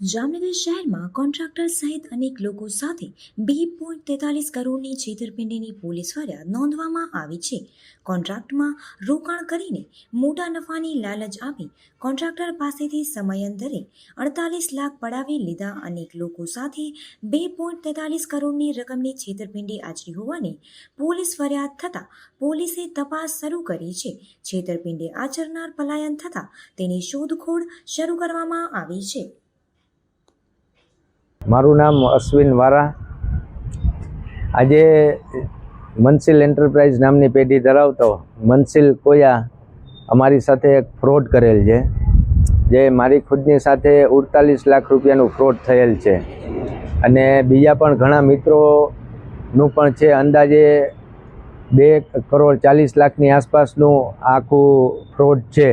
જામનગર શહેરમાં કોન્ટ્રાક્ટર સહિત અનેક લોકો સાથે બે પોઈન્ટ તેતાલીસ કરોડની છેતરપિંડીની પોલીસ ફરિયાદ નોંધવામાં આવી છે. કોન્ટ્રાક્ટમાં રોકાણ કરીને મોટા નફાની લાલચ આપી કોન્ટ્રાક્ટર પાસેથી સમયાંતરે અડતાલીસ લાખ પડાવી લીધા. અનેક લોકો સાથે બે પોઈન્ટ તેતાલીસ કરોડની રકમની છેતરપિંડી આચરી હોવાની પોલીસ ફરિયાદ થતાં પોલીસે તપાસ શરૂ કરી છે. છેતરપિંડી આચરનાર પલાયન થતાં તેની શોધખોળ શરૂ કરવામાં આવી છે. મારું નામ અશ્વિન વારા. આજે મનસિલ એન્ટરપ્રાઇઝ નામની પેઢી ધરાવતો મનસિલ કોયા અમારી સાથે એક ફ્રોડ કરેલ છે, જે મારી ખુદની સાથે ઉડતાલીસ લાખ રૂપિયાનું ફ્રોડ થયેલ છે. અને બીજા પણ ઘણા મિત્રોનું પણ છે, અંદાજે બે કરોડ ચાલીસ લાખની આસપાસનું આખું ફ્રોડ છે.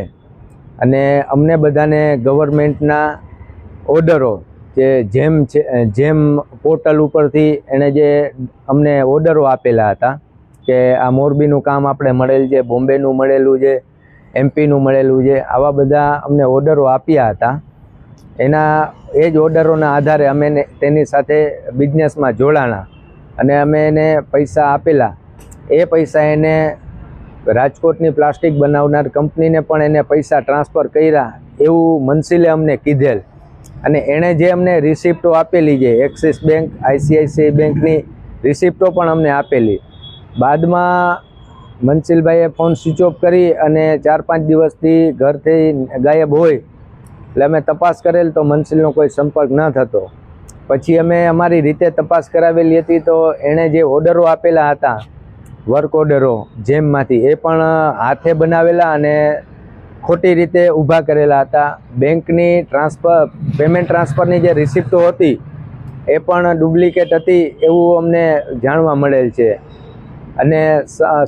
અને અમને બધાને ગવર્મેન્ટના ઓર્ડરો કે જેમ છે જેમ પોર્ટલ ઉપરથી એણે જે અમને ઓર્ડરો આપેલા હતા કે આ મોરબીનું કામ આપણે મળેલ છે, બોમ્બેનું મળેલું છે, એમપીનું મળેલું છે, આવા બધા અમને ઓર્ડરો આપ્યા હતા. એના, એ જ ઓર્ડરોના આધારે અમે તેની સાથે બિઝનેસમાં જોડાણા અને અમે એને પૈસા આપેલા. એ પૈસા એને રાજકોટની પ્લાસ્ટિક બનાવનાર કંપનીને પણ એને પૈસા ટ્રાન્સફર કર્યા એવું મનસિલે અમને કીધેલ. અને એણે જે અમને રિસિપ્ટો આપેલી છે એક્સિસ બેંક આઈસીઆઈસીઆઈ બેંકની રિસિપ્ટો પણ અમને આપેલી. બાદમાં મનસિલભાઈએ ફોન સ્વિચ ઓફ કરી અને ચાર પાંચ દિવસથી ઘરથી ગાયબ હોય, એટલે અમે તપાસ કરેલ તો મનસિલનો કોઈ સંપર્ક ન થતો. પછી અમે અમારી રીતે તપાસ કરાવેલી હતી તો એણે જે ઓર્ડરો આપેલા હતા વર્ક ઓર્ડરો જેમમાંથી એ પણ હાથે બનાવેલા અને ખોટી રીતે ઊભા કરેલા હતા. બેંકની ટ્રાન્સફર, પેમેન્ટ ટ્રાન્સફરની જે રિસિપ્ટો હતી, એ પણ ડુપ્લિકેટ હતી એવું અમને જાણવા મળેલ છે. અને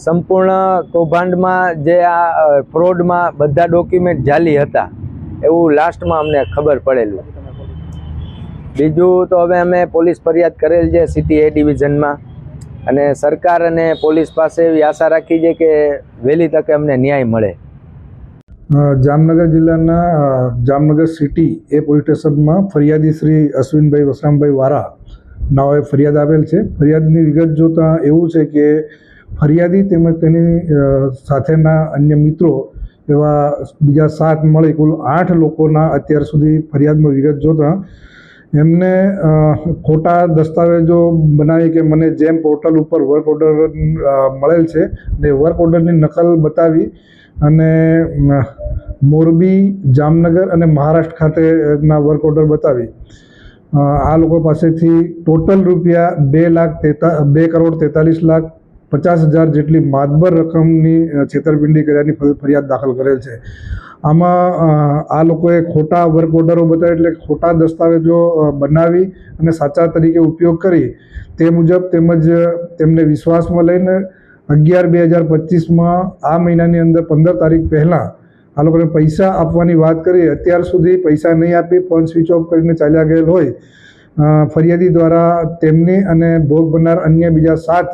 સંપૂર્ણ કૌભાંડમાં જે આ ફ્રોડમાં બધા ડોક્યુમેન્ટ જાલી હતા, એવું લાસ્ટમાં અમને ખબર પડેલું. બીજું તો હવે અમે પોલીસ ફરિયાદ કરેલ છે સિટી એ ડિવિઝનમાં. અને સરકાર અને પોલીસ પાસે એવી આશા રાખી છે કે વહેલી તકે અમને ન્યાય મળે. જામનગર જિલ્લાના જામનગર સિટી એ પોલીસ સ્ટેશનમાં ફરિયાદી શ્રી અશ્વિનભાઈ વસરામભાઈ વારા નાઓએ ફરિયાદ આવેલ છે. ફરિયાદની વિગત જોતાં એવું છે કે ફરિયાદી તેમજ તેની સાથેના અન્ય મિત્રો એવા બીજા સાત મળી કુલ આઠ લોકોના અત્યાર સુધી ફરિયાદમાં વિગત જોતાં એમને ખોટા દસ્તાવેજો બનાવી કે મને જેમ પોર્ટલ ઉપર વર્ક ઓર્ડર મળેલ છે ને વર્ક ઓર્ડરની નકલ બતાવી અને મોરબી, જામનગર અને મહારાષ્ટ્ર ખાતેના વર્ક ઓર્ડર બતાવી. આ લોકો પાસેથી ટોટલ રૂપિયા બે લાખ તેતા, બે કરોડ તેતાલીસ લાખ પચાસ હજાર જેટલી માતબર રકમની છેતરપિંડી કર્યાની ફરિયાદ દાખલ કરેલ છે. આમાં આ લોકોએ ખોટા વર્ક ઓર્ડરો બતાવ્યા એટલે ખોટા દસ્તાવેજો બનાવી અને સાચા તરીકે ઉપયોગ કરી. તે મુજબ તેમજ તેમને વિશ્વાસમાં લઈને અગિયાર બે હજાર પચીસમાં આ મહિનાની અંદર પંદર તારીખ પહેલાં આ લોકોને પૈસા આપવાની વાત કરી. અત્યાર સુધી પૈસા નહીં આપી, ફોન સ્વિચ ઓફ કરીને ચાલ્યા ગયેલ હોય. ફરિયાદી દ્વારા તેમની અને ભોગ બનનાર અન્ય બીજા સાત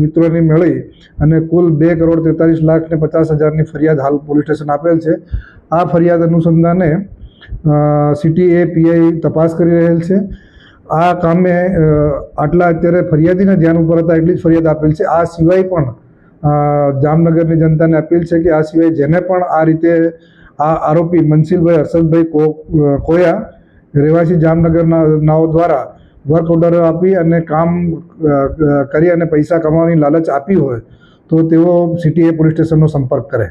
મિત્રોને મળી અને કુલ બે કરોડ તેતાલીસ લાખ ને પચાસ હજારની ફરિયાદ હાલ પોલીસ સ્ટેશન આપેલ છે. આ ફરિયાદ અનુસંધાને સિટી એ પીઆઈ તપાસ કરી રહેલ છે. આ કામે આટલા અત્યારે ફરિયાદીના ધ્યાન ઉપર હતા, એટલી જ ફરિયાદ આપેલ છે. આ સિવાય પણ જામનગરની જનતાને અપીલ છે કે આ સિવાય જેને પણ આ રીતે આ આરોપી મનસીલભાઈ હર્ષદભાઈ કોયા રહેવાસી જામનગરના નાઓ દ્વારા વર્ક ઓર્ડર આપી અને કામ કરી અને પૈસા કમાવાની લાલચ આપી હોય, તો તેઓ સિટી એ પોલીસ સ્ટેશનનો સંપર્ક કરે.